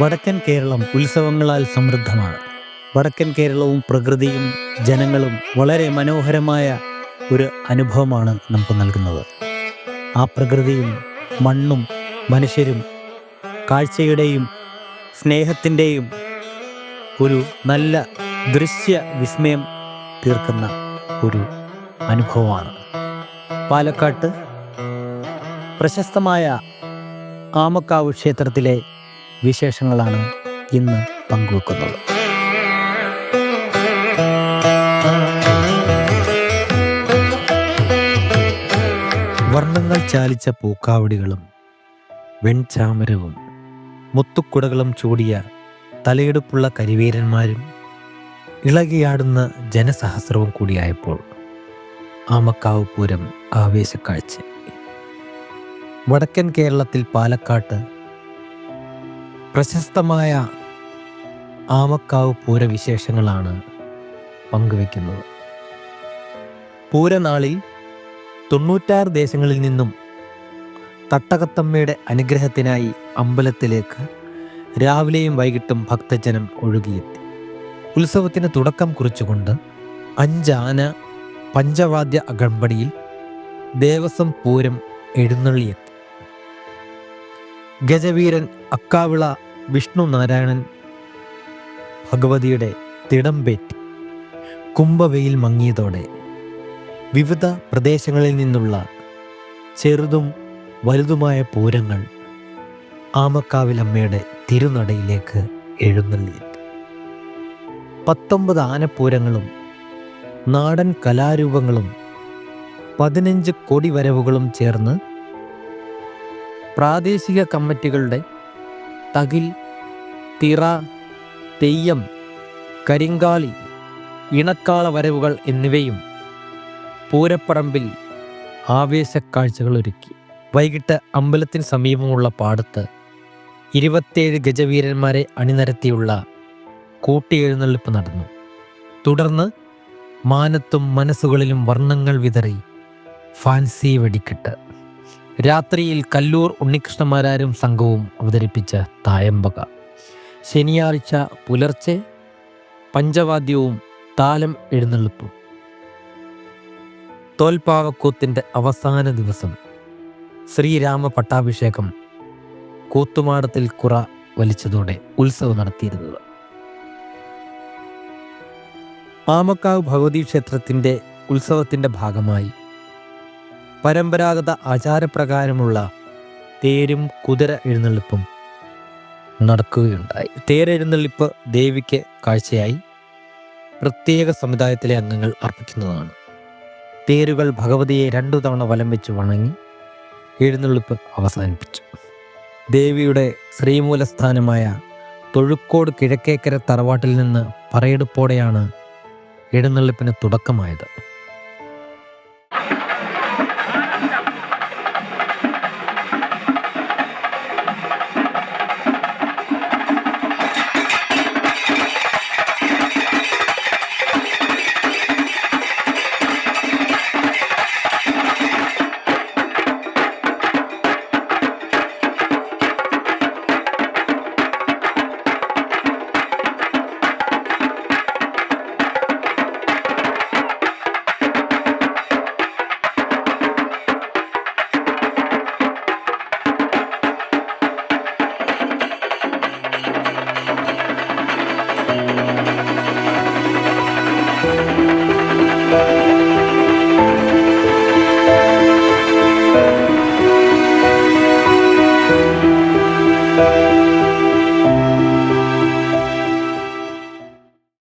വടക്കൻ കേരളം ഉത്സവങ്ങളാൽ സമൃദ്ധമാണ്. വടക്കൻ കേരളവും പ്രകൃതിയും ജനങ്ങളും വളരെ മനോഹരമായ ഒരു അനുഭവമാണ് നമുക്ക് നൽകുന്നത്. ആ പ്രകൃതിയും മണ്ണും മനുഷ്യരും കാഴ്ചയുടെയും സ്നേഹത്തിന്റെയും ഒരു നല്ല ദൃശ്യ വിസ്മയം തീർക്കുന്ന ഒരു അനുഭവമാണ്. പാലക്കാട്ട് പ്രശസ്തമായ ആമക്കാവ് ക്ഷേത്രത്തിലെ വിശേഷങ്ങളാണ് ഇന്ന് പങ്കുവെക്കുന്നത്. വർണങ്ങൾ ചാലിച്ച പൂക്കാവടികളും വെൺചാമരവും മുത്തുക്കുടകളും ചൂടിയ തലയെടുപ്പുള്ള കരിവീരന്മാരും ഇളകിയാടുന്ന ജനസഹസ്രവും കൂടിയായപ്പോൾ ആമക്കാവ് പൂരം ആവേശക്കാഴ്ച. വടക്കൻ കേരളത്തിൽ പാലക്കാട്ട് പ്രശസ്തമായ ആമക്കാവ് പൂരവിശേഷങ്ങളാണ് പങ്കുവെക്കുന്നത് പൂരനാളിൽ തൊണ്ണൂറ്റാറ് ദേശങ്ങളിൽ നിന്നും തട്ടകത്തമ്മയുടെ അനുഗ്രഹത്തിനായി അമ്പലത്തിലേക്ക് രാവിലെയും വൈകിട്ടും ഭക്തജനം ഒഴുകിയെത്തി. ഉത്സവത്തിന് തുടക്കം കുറിച്ചുകൊണ്ട് അഞ്ചാന പഞ്ചവാദ്യ അകമ്പടിയിൽ ദേവസ്വം പൂരം എഴുന്നള്ളിയെത്തി. ഗജവീരൻ അക്കാവിള വിഷ്ണു നാരായണൻ ഭഗവതിയുടെ തിടമ്പേറ്റി കുംഭവെയിൽ മങ്ങിയതോടെ വിവിധ പ്രദേശങ്ങളിൽ നിന്നുള്ള ചെറുതും വലുതുമായ പൂരങ്ങൾ ആമക്കാവിലമ്മയുടെ തിരുനടയിലേക്ക് എഴുന്നള്ളി പത്തൊമ്പത് ആനപ്പൂരങ്ങളും നാടൻ കലാരൂപങ്ങളും പതിനഞ്ച് കൊടിവരവുകളും ചേർന്ന് പ്രാദേശിക കമ്മിറ്റികളുടെ തകിൽ തിറ തെയ്യം കരിങ്കാളി ഇണക്കാള വരവുകൾ എന്നിവയും പൂരപ്പറമ്പിൽ ആവേശക്കാഴ്ചകൾ ഒരുക്കി. വൈകിട്ട് അമ്പലത്തിന് സമീപമുള്ള പാടത്ത് ഇരുപത്തേഴ് ഗജവീരന്മാരെ അണിനിരത്തിയുള്ള കൂട്ടിയെഴുന്നള്ളിപ്പ് നടന്നു. തുടർന്ന് മാനത്തും മനസ്സുകളിലും വർണങ്ങൾ വിതറി ഫാൻസി വെടിക്കെട്ട്. രാത്രിയിൽ കല്ലൂർ ഉണ്ണികൃഷ്ണമാരാരും സംഘവും അവതരിപ്പിച്ച തായമ്പക. ശനിയാഴ്ച പുലർച്ചെ പഞ്ചവാദ്യവും താലം എഴുന്നള്ളിപ്പും. തോൽപ്പാവക്കൂത്തിന്റെ അവസാന ദിവസം ശ്രീരാമ പട്ടാഭിഷേകം കൂത്തുമാടത്തിൽ കുറ വലിച്ചതോടെ ഉത്സവം നടത്തിയിരുന്നത്. ആമക്കാവ് ഭഗവതി ക്ഷേത്രത്തിന്റെ ഉത്സവത്തിന്റെ ഭാഗമായി പരമ്പരാഗത ആചാരപ്രകാരമുള്ള തേരും കുതിര എഴുന്നള്ളിപ്പും നടക്കുകയുണ്ടായി. തേരെഴുന്നള്ളിപ്പ് ദേവിക്ക് കാഴ്ചയായി. പ്രത്യേക സമുദായത്തിലെ അംഗങ്ങൾ അർപ്പിക്കുന്നതാണ്. തേരുകൾ ഭഗവതിയെ രണ്ടു തവണ വലം വെച്ച് വണങ്ങി എഴുന്നള്ളിപ്പ് അവസാനിപ്പിച്ചു. ദേവിയുടെ ശ്രീമൂലസ്ഥാനമായ തൊഴുക്കോട് കിഴക്കേക്കര തറവാട്ടിൽ നിന്ന് പറയെടുപ്പോടെയാണ് എഴുന്നള്ളിപ്പിന് തുടക്കമായത്.